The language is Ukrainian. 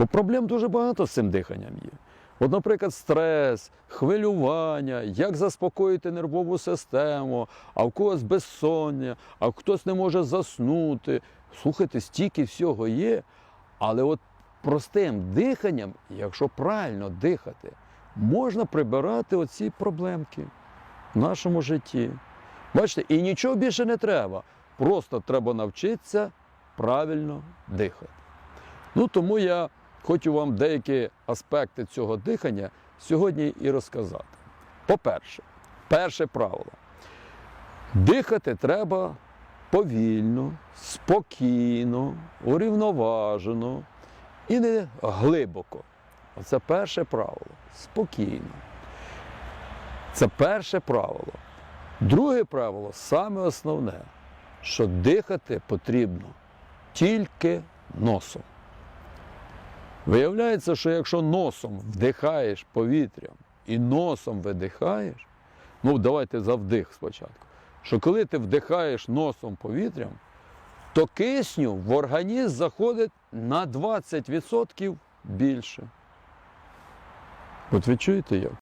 Бо проблем дуже багато з цим диханням є. От, наприклад, стрес, хвилювання, як заспокоїти нервову систему, а в когось безсоння, а хтось не може заснути. Слухайте, стільки всього є, але от простим диханням, якщо правильно дихати, можна прибирати оці проблемки в нашому житті. Бачите, і нічого більше не треба. Просто треба навчитися правильно дихати. Ну тому я хочу вам деякі аспекти цього дихання сьогодні і розказати. По-перше, перше правило. Дихати треба повільно, спокійно, урівноважено і не глибоко. Оце перше правило. Спокійно. Це перше правило. Друге правило саме основне, що дихати потрібно тільки носом. Виявляється, що якщо носом вдихаєш повітрям і носом видихаєш, ну давайте за вдих спочатку, що коли ти вдихаєш носом повітрям, то кисню в організм заходить на 20% більше. От ви чуєте як?